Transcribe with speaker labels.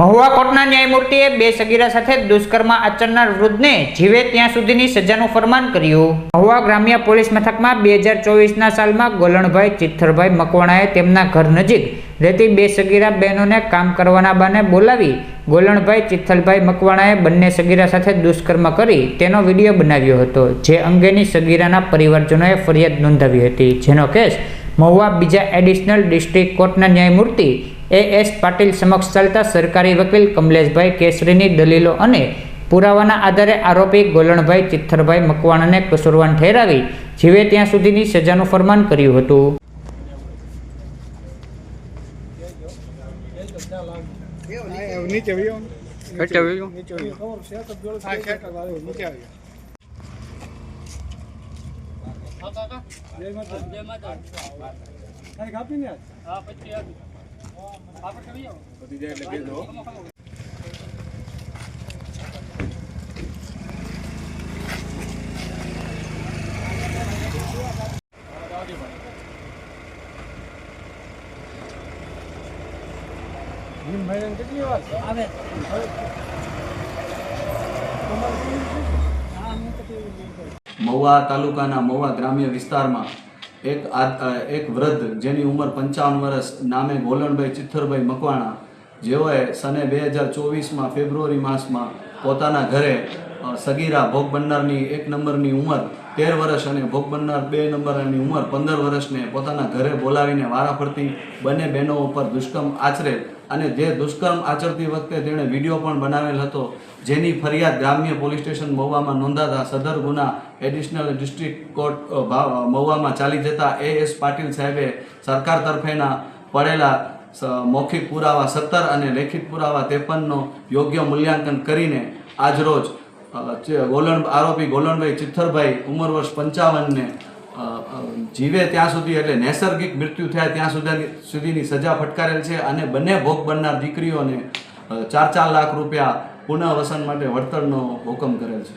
Speaker 1: મહુવા કોર્ટના ન્યાયમૂર્તિએ બે સગીરા સાથે દુષ્કર્મ આચરનાર વૃદ્ધને જીવે ત્યાં સુધીની સજાનું ફરમાન કર્યું. મહુવા ગ્રામ્ય પોલીસ મથકમાં બે હજાર ચોવીસના સાલમાં ગોલણભાઈ ચિત્થરભાઈ મકવાણાએ તેમના ઘર નજીક રહેતી બે સગીરા બહેનોને કામ કરવાના બાને બોલાવી ગોલણભાઈ ચિત્થલભાઈ મકવાણાએ બંને સગીરા સાથે દુષ્કર્મ કરી તેનો વીડિયો બનાવ્યો હતો, જે અંગેની સગીરાના પરિવારજનોએ ફરિયાદ નોંધાવી હતી. જેનો કેસ મહુવા બીજા એડિશનલ ડિસ્ટ્રિક્ટ કોર્ટના ન્યાયમૂર્તિ એ એસ પાટીલ સમક્ષ ચાલતા સરકારી વકીલ કમલેશભાઈ કેસરીની દલીલો અને પુરાવાના આધારે આરોપી ગોલણભાઈ ચિત્થરભાઈ મકવાણાને કસુરવાન ઠેરાવી જીવે ત્યાં સુધીની સજાનું ફરમાન કર્યું હતું.
Speaker 2: હા જય કાપી ને આવે
Speaker 3: મહુવા તાલુકાના મહુવા ગ્રામ્ય વિસ્તારમાં એક એક વૃદ્ધ જેની ઉંમર પંચાવન વર્ષ, નામે ગોલણભાઈ ચિથ્થરભાઈ મકવાણા. જેઓએ સને બે હજાર ચોવીસમાં ફેબ્રુઆરી માસમાં પોતાના ઘરે સગીરા ભોગ બનનારની એક નંબરની ઉંમર તેર વર્ષ અને ભોગ બનનાર બે નંબરની ઉંમર પંદર વર્ષને પોતાના ઘરે બોલાવીને વારાફરતી બંને બહેનો ઉપર દુષ્કર્મ આચરે અને જે દુષ્કર્મ આચરતી વખતે તેણે વીડિયો પણ બનાવેલ હતો, જેની ફરિયાદ ગ્રામ્ય પોલીસ સ્ટેશન મહુવામાં નોંધાતા સદર ગુના એડિશનલ ડિસ્ટ્રિક્ટ કોર્ટ મહુવામાં ચાલી જતા એ એસ પાટીલ સાહેબે સરકાર તરફેના પડેલા મૌખિક પુરાવા સત્તર અને લેખિત પુરાવા ત્રેપનનો યોગ્ય મૂલ્યાંકન કરીને આજરોજ ગોલણ, આરોપી ગોલણભાઈ ચિત્થરભાઈ ઉંમર વર્ષ પંચાવનને જીવે ત્યાં સુધી એટલે નૈસર્ગિક મૃત્યુ થયા ત્યાં સુધી, સુધીની સજા ફટકારેલ છે અને બંને ભોગ બનનાર દીકરીઓને ચાર ચાર લાખ રૂપિયા પુનઃવસન માટે વળતરનો હુકમ કરેલ છે.